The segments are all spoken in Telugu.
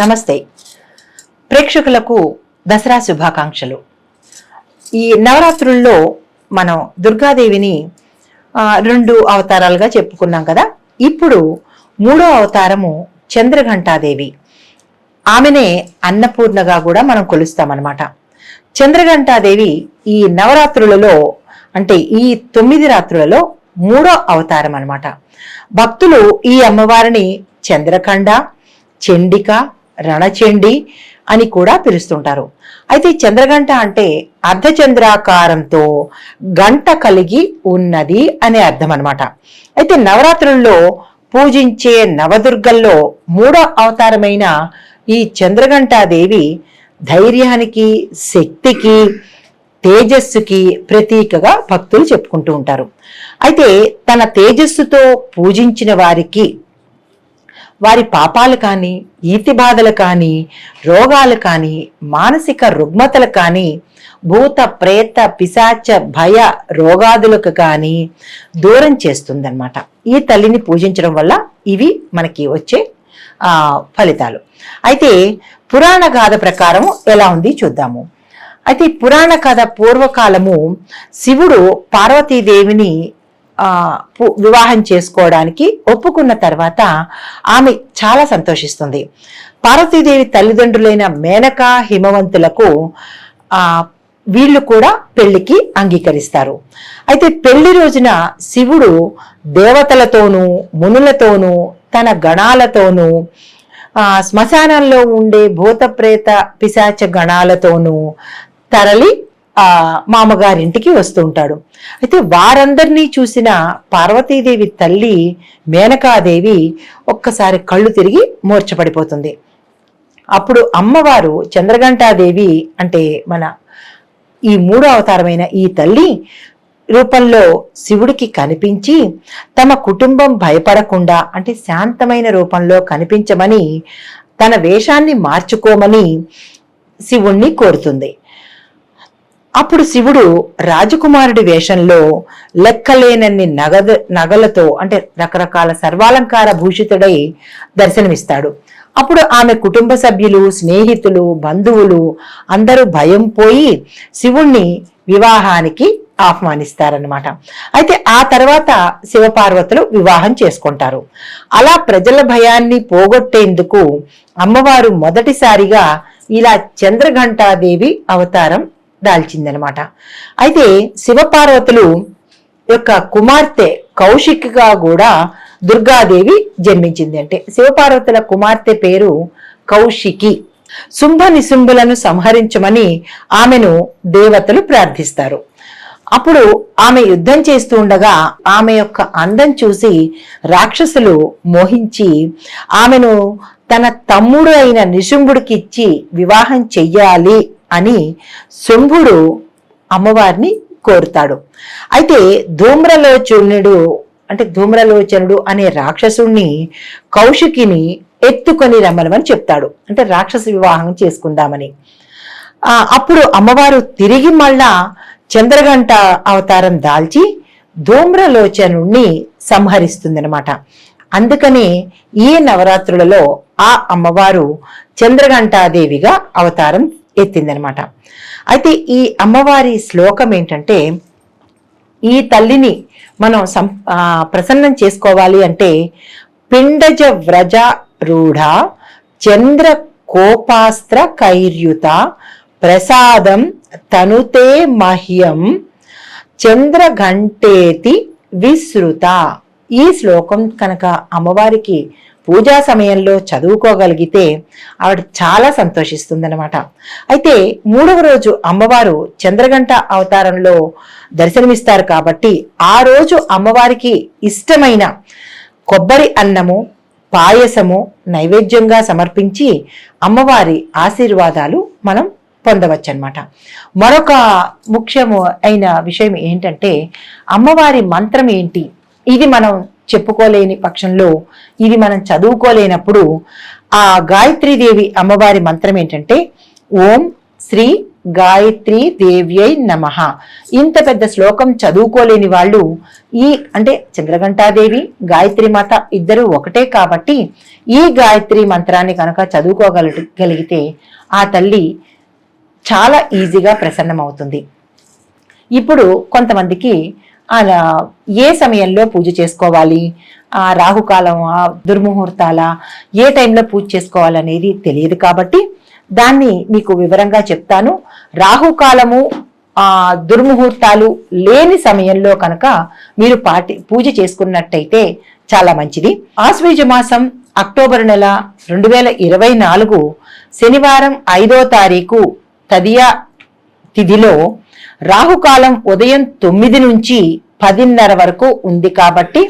నమస్తే. ప్రేక్షకులకు దసరా శుభాకాంక్షలు. ఈ నవరాత్రుల్లో మనం దుర్గాదేవిని రెండు అవతారాలుగా చెప్పుకున్నాం కదా. ఇప్పుడు మూడో అవతారము చంద్రఘంటాదేవి. ఆమెనే అన్నపూర్ణగా కూడా మనం కొలుస్తామన్నమాట. చంద్రఘంటాదేవి ఈ నవరాత్రులలో అంటే ఈ తొమ్మిది రాత్రులలో మూడో అవతారం అనమాట భక్తులు ఈ అమ్మవారిని చంద్రకండ చండిక రణచండి అని కూడా పిలుస్తుంటారు. అయితే చంద్రగంట అంటే అర్ధచంద్రాకారంతో గంట కలిగి ఉన్నది అనే అర్థం అనమాట అయితే నవరాత్రుల్లో పూజించే నవదుర్గల్లో మూడో అవతారమైన ఈ చంద్రగంటాదేవి ధైర్యానికి శక్తికి తేజస్సుకి ప్రతీకగా భక్తులు చెప్పుకుంటూ ఉంటారు. అయితే తన తేజస్సుతో పూజించిన వారికి వారి పాపాలు కానీ ఈతి బాధలు కానీ రోగాలు కానీ మానసిక రుగ్మతలు కానీ భూత ప్రేత పిశాచ భయ రోగాదులకు కానీ దూరం చేస్తుందన్నమాట. ఈ తల్లిని పూజించడం వల్ల ఇవి మనకి వచ్చే ఫలితాలు. అయితే పురాణ గాథ ప్రకారం ఎలా ఉంది చూద్దాము. అయితే పురాణ కథ పూర్వకాలము శివుడు పార్వతీదేవిని వివాహం చేసుకోవడానికి ఒప్పుకున్న తర్వాత ఆమె చాలా సంతోషిస్తుంది. పార్వతీదేవి తల్లిదండ్రులైన మేనక హిమవంతులకు ఆ వీళ్ళు కూడా పెళ్ళికి అంగీకరిస్తారు. అయితే పెళ్ళి రోజున శివుడు దేవతలతోనూ మునులతోనూ తన గణాలతోనూ ఆ శ్మశానంలో ఉండే భూత ప్రేత పిశాచ గణాలతోనూ తరలి మామగారింటికి వస్తూ ఉంటాడు. అయితే వారందరినీ చూసిన పార్వతీదేవి తల్లి మేనకాదేవి ఒక్కసారి కళ్ళు తిరిగి మూర్ఛపడిపోతుంది. అప్పుడు అమ్మవారు చంద్రఘంటాదేవి అంటే మన ఈ మూడో అవతారమైన ఈ తల్లి రూపంలో శివుడికి కనిపించి తమ కుటుంబం భయపడకుండా అంటే శాంతమైన రూపంలో కనిపించమని తన వేషాన్ని మార్చుకోమని శివుణ్ణి కోరుతుంది. అప్పుడు శివుడు రాజకుమారుడి వేషంలో లెక్కలేనన్ని నగద నగలతో అంటే రకరకాల సర్వాలంకార భూషితుడై దర్శనమిస్తాడు. అప్పుడు ఆమె కుటుంబ సభ్యులు స్నేహితులు బంధువులు అందరూ భయం పోయి శివుణ్ణి వివాహానికి ఆహ్వానిస్తారనమాట అయితే ఆ తర్వాత శివపార్వతులు వివాహం చేసుకుంటారు. అలా ప్రజల భయాన్ని పోగొట్టేందుకు అమ్మవారు మొదటిసారిగా ఇలా చంద్రఘంటాదేవి అవతారం దాల్చిందనమాట. అయితే శివపార్వతులు యొక్క కుమార్తె కౌశిక్గా కూడా దుర్గాదేవి జన్మించింది అంటే శివపార్వతుల కుమార్తె పేరు కౌశికి. శుంభ నిశుంభులను సంహరించమని ఆమెను దేవతలు ప్రార్థిస్తారు. అప్పుడు ఆమె యుద్ధం చేస్తూ ఉండగా ఆమె యొక్క అందం చూసి రాక్షసులు మోహించి ఆమెను తన తమ్ముడు అయిన నిశుంభుడికి ఇచ్చి వివాహం చెయ్యాలి అని శంభుడు అమ్మవారిని కోరుతాడు. అయితే ధూమ్రలోచనుడు అంటే ధూమ్రలోచనుడు అనే రాక్షసుణ్ణి కౌశికిని ఎత్తుకొని రమ్మనమని చెప్తాడు. అంటే రాక్షస వివాహం చేసుకుందామని. ఆ, అప్పుడు అమ్మవారు తిరిగి మళ్ళా చంద్రగంట అవతారం దాల్చి ధూమ్రలోచనుణ్ణి సంహరిస్తుందన్నమాట. అందుకనే ఈ నవరాత్రులలో ఆ అమ్మవారు చంద్రఘంటాదేవిగా అవతారం ఎత్తిందనమాట. అయితే ఈ అమ్మవారి శ్లోకం ఏంటంటే ఈ తల్లిని మనం సం ప్రసన్నం చేసుకోవాలి అంటే పిండజ వ్రజ రూఢ చంద్ర కోపాస్త్ర కైర్యుత ప్రసాదం తనుతే మహ్యం చంద్రఘంటేతి విశ్రుత ఈ శ్లోకం కనుక అమ్మవారికి పూజా సమయంలో చదువుకోగలిగితే ఆవిడ చాలా సంతోషిస్తుందన్నమాట. అయితే మూడవ రోజు అమ్మవారు చంద్రగంట అవతారంలో దర్శనమిస్తారు కాబట్టి ఆ రోజు అమ్మవారికి ఇష్టమైన కొబ్బరి అన్నము పాయసము నైవేద్యంగా సమర్పించి అమ్మవారి ఆశీర్వాదాలు మనం పొందవచ్చు అనమాట మరొక ముఖ్యము అయిన విషయం ఏంటంటే అమ్మవారి మంత్రం ఏంటి? ఇది మనం చెప్పుకోలేని పక్షంలో ఇది మనం చదువుకోలేనప్పుడు ఆ గాయత్రీదేవి అమ్మవారి మంత్రం ఏంటంటే ఓం శ్రీ గాయత్రి దేవ్యై నమ. ఇంత పెద్ద శ్లోకం చదువుకోలేని వాళ్ళు ఈ అంటే చంద్రఘంటాదేవి గాయత్రి మాత ఇద్దరు ఒకటే కాబట్టి ఈ గాయత్రి మంత్రాన్ని కనుక చదువుకోగలిగితే ఆ తల్లి చాలా ఈజీగా ప్రసన్నమవుతుంది. ఇప్పుడు కొంతమందికి అలా ఏ సమయంలో పూజ చేసుకోవాలి? ఆ రాహుకాలం ఆ దుర్ముహూర్తాల ఏ టైంలో పూజ చేసుకోవాలనేది తెలియదు కాబట్టి దాన్ని మీకు వివరంగా చెప్తాను. రాహుకాలము ఆ దుర్ముహూర్తాలు లేని సమయంలో కనుక మీరు పాటి పూజ చేసుకున్నట్టయితే చాలా మంచిది. ఆశ్వేజ మాసం అక్టోబర్ నెల రెండు వేల ఇరవై నాలుగు శనివారం ఐదో తారీఖు తదియా తిథిలో రాహుకాలం ఉదయం తొమ్మిది నుంచి పదిన్నర వరకు ఉంది కాబట్టి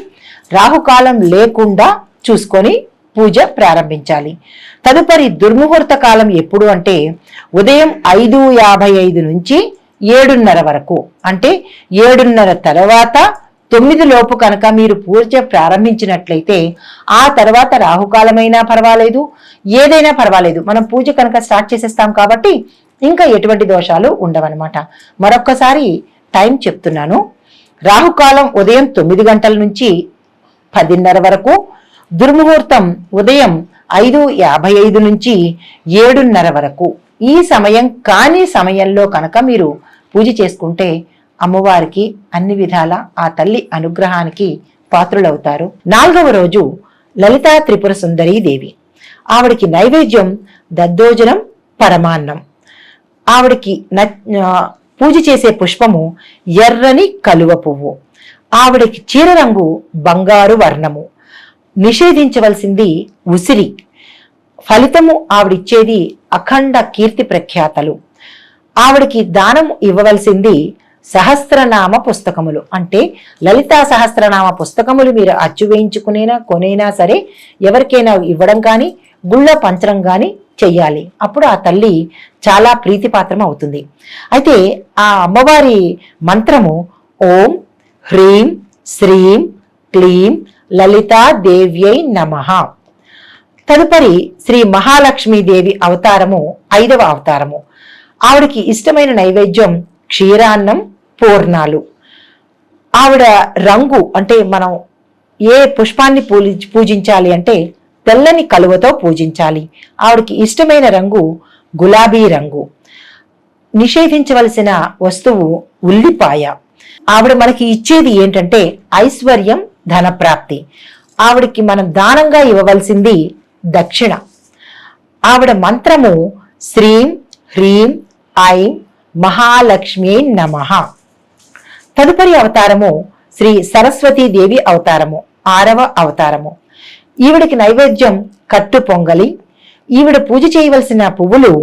రాహుకాలం లేకుండా చూసుకొని పూజ ప్రారంభించాలి. తదుపరి దుర్ముహూర్త కాలం ఎప్పుడు అంటే ఉదయం ఐదు యాభై ఐదు నుంచి ఏడున్నర వరకు. అంటే ఏడున్నర తర్వాత తొమ్మిది లోపు కనుక మీరు పూజ ప్రారంభించినట్లయితే ఆ తర్వాత రాహుకాలమైనా పర్వాలేదు ఏదైనా పర్వాలేదు. మనం పూజ కనుక స్టార్ట్ చేసేస్తాం కాబట్టి ఇంకా ఎటువంటి దోషాలు ఉండవన్నమాట. మరొక్కసారి టైం చెప్తున్నాను. రాహుకాలం ఉదయం తొమ్మిది గంటల నుంచి పదిన్నర వరకు దుర్ముహూర్తం ఉదయం ఐదు యాభై ఐదు నుంచి ఏడున్నర వరకు. ఈ సమయం కాని సమయంలో కనుక మీరు పూజ చేసుకుంటే అమ్మవారికి అన్ని విధాల ఆ తల్లి అనుగ్రహానికి పాత్రులవుతారు. నాలుగవ రోజు లలితా త్రిపుర సుందరీ దేవి. ఆవిడికి నైవేద్యం దద్దోజనం పరమాన్నం. ఆవిడికి పూజ చేసే పుష్పము ఎర్రని కలువ పువ్వు. ఆవిడకి చీర రంగు బంగారు వర్ణము. నిషేధించవలసింది ఉసిరి. ఫలితము ఆవిడిచ్చేది అఖండ కీర్తి ప్రఖ్యాతలు. ఆవిడికి దానం ఇవ్వవలసింది సహస్రనామ పుస్తకములు. అంటే లలితా సహస్రనామ పుస్తకములు మీరు అచ్చు వేయించుకునేనా కొనేనా సరే ఎవరికైనా ఇవ్వడం కానీ గుళ్ళ పంచడం కానీ చెయ్యాలి. అప్పుడు ఆ తల్లి చాలా ప్రీతిపాత్రం అవుతుంది అయితే ఆ అమ్మవారి మంత్రము ఓం హ్రీం శ్రీం క్లీం లలితా దేవ్యై నమ. తదుపరి శ్రీ మహాలక్ష్మీదేవి అవతారము ఐదవ అవతారము. ఆవిడకి ఇష్టమైన నైవేద్యం క్షీరాన్నం పూర్ణాలు. ఆవిడ రంగు అంటే మనం ఏ పుష్పాన్ని పూజి పూజించాలి అంటే తెల్లని కలువతో పూజించాలి. ఆవిడకి ఇష్టమైన రంగు గులాబీ రంగు. నిషేధించవలసిన వస్తువు ఉల్లిపాయ. ఆవిడ మనకి ఇచ్చేది ఏంటంటే ఐశ్వర్యం ధనప్రాప్తి. ఆవిడకి మనం దానంగా ఇవ్వవలసింది దక్షిణ. ఆవిడ మంత్రము శ్రీం హ్రీం ఐం మహాలక్ష్మి నమ. తదుపరి అవతారము శ్రీ సరస్వతీదేవి అవతారము. ఆరవ అవతారము. ఈవిడికి నైవేద్యం కట్టు పొంగలి ఈవిడ పూజ చేయవలసిన పువ్వులు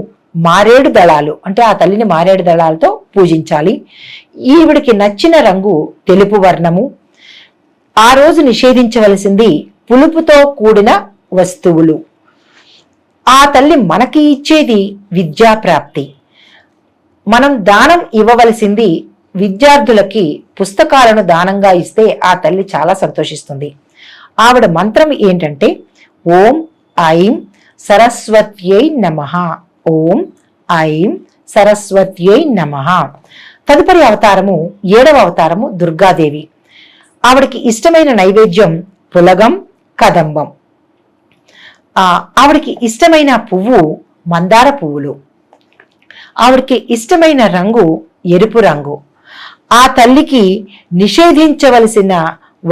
మారేడు దళాలు అంటే ఆ తల్లిని మారేడు దళాలతో పూజించాలి. ఈవిడికి నచ్చిన రంగు తెలుపు వర్ణము. ఆ రోజు నిషేధించవలసింది పులుపుతో కూడిన వస్తువులు. ఆ తల్లి మనకి ఇచ్చేది విద్యాప్రాప్తి. మనం దానం ఇవ్వవలసింది విద్యార్థులకి పుస్తకాలను దానంగా ఇస్తే ఆ తల్లి చాలా సంతోషిస్తుంది. ఆవిడ మంత్రం ఏంటంటే ఓం ఐం సరస్వత్యై నమ. ఓం ఐం సరస్వత్యై నమ. తదుపరి అవతారము ఏడవ అవతారము దుర్గాదేవి. ఆవిడకి ఇష్టమైన నైవేద్యం పులగం కదంబం. ఆవిడకి ఇష్టమైన పువ్వు మందార పువ్వులు. ఆవిడకి ఇష్టమైన రంగు ఎరుపు రంగు. ఆ తల్లికి నిషేధించవలసిన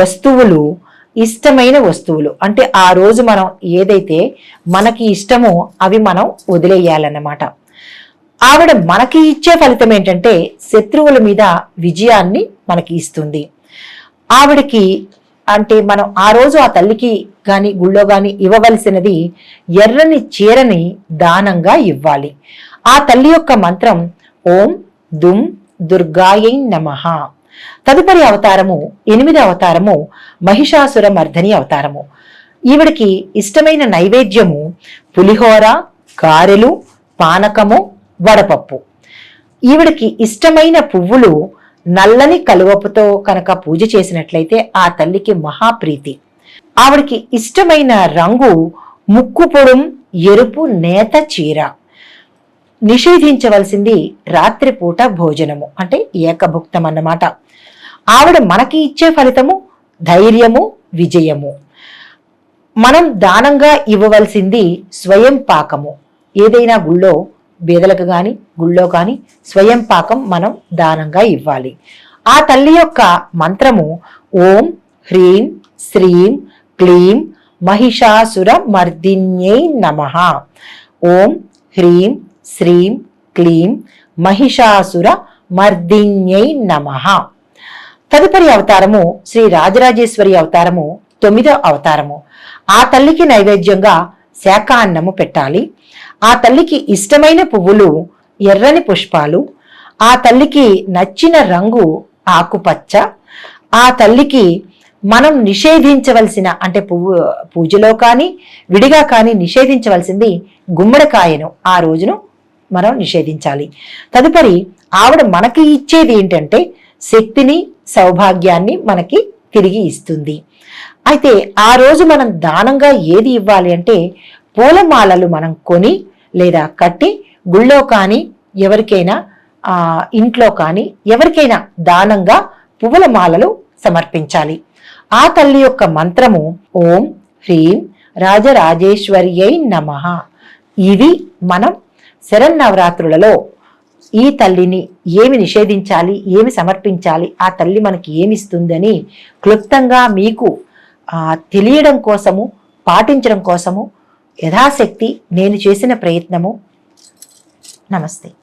వస్తువులు ఇష్టమైన వస్తువులు. అంటే ఆ రోజు మనం ఏదైతే మనకి ఇష్టమో అవి మనం వదిలేయాలన్నమాట. ఆవిడ మనకి ఇచ్చే ఫలితం ఏంటంటే శత్రువుల మీద విజయాన్ని మనకి ఇస్తుంది. ఆవిడకి అంటే మనం ఆ రోజు ఆ తల్లికి కానీ గుళ్ళో కానీ ఇవ్వవలసినది ఎర్రని చీరని దానంగా ఇవ్వాలి. ఆ తల్లి యొక్క మంత్రం ఓం దుమ్ దుర్గాయై నమ. తదుపరి అవతారము ఎనిమిది అవతారము మహిషాసుర మర్ధని అవతారము. ఈవిడికి ఇష్టమైన నైవేద్యము పులిహోర గారెలు పానకము వడపప్పు. ఈవిడికి ఇష్టమైన పువ్వులు నల్లని కలువపుతో కనుక పూజ చేసినట్లయితే ఆ తల్లికి మహాప్రీతి. ఆవిడికి ఇష్టమైన రంగు ముక్కు పొడుం ఎరుపు నేత చీర. నిషేధించవలసింది రాత్రిపూట భోజనము అంటే ఏకభుక్తం అన్నమాట. ఆవిడ మనకి ఇచ్చే ఫలితము ధైర్యము విజయము. మనం దానంగా ఇవ్వవలసింది స్వయం పాకము. ఏదైనా గుళ్ళో బేదలకు కానీ గుళ్ళో కానీ స్వయం పాకం మనం దానంగా ఇవ్వాలి. ఆ తల్లి యొక్క మంత్రము ఓం హ్రీం శ్రీం క్లీం మహిషాసుర మర్దిన్యై నమ. ఓం హ్రీం శ్రీం క్లీం మహిషాసుర మర్దిన్యై నమ. తదుపరి అవతారము శ్రీ రాజరాజేశ్వరి అవతారము తొమ్మిదో అవతారము. ఆ తల్లికి నైవేద్యంగా శాఖాన్నము పెట్టాలి. ఆ తల్లికి ఇష్టమైన పువ్వులు ఎర్రని పుష్పాలు ఆ తల్లికి నచ్చిన రంగు ఆకుపచ్చ ఆ తల్లికి మనం నిషేధించవలసిన అంటే పువ్వు పూజలో కానీ విడిగా కానీ నిషేధించవలసింది గుమ్మడికాయను. ఆ రోజును మనం నిషేధించాలి. తదుపరి ఆవిడ మనకి ఇచ్చేది ఏంటంటే శక్తిని సౌభాగ్యాన్ని మనకి తిరిగి ఇస్తుంది. అయితే ఆ రోజు మనం దానంగా ఏది ఇవ్వాలి అంటే పూలమాలలు మనం కొని లేదా కట్టి గుళ్ళో కానీ ఎవరికైనా ఆ ఇంట్లో కానీ ఎవరికైనా దానంగా పువ్వుల మాలలు సమర్పించాలి. ఆ తల్లి యొక్క మంత్రము ఓం హ్రీం రాజరాజేశ్వర్యై నమ. ఇవి మనం శరన్నవరాత్రులలో ఈ తల్లిని ఏమి నిషేధించాలి ఏమి సమర్పించాలి ఆ తల్లి మనకి ఏమిస్తుందని క్లుప్తంగా మీకు తెలియడం కోసము పాటించడం కోసము యథాశక్తి నేను చేసిన ప్రయత్నము. నమస్తే.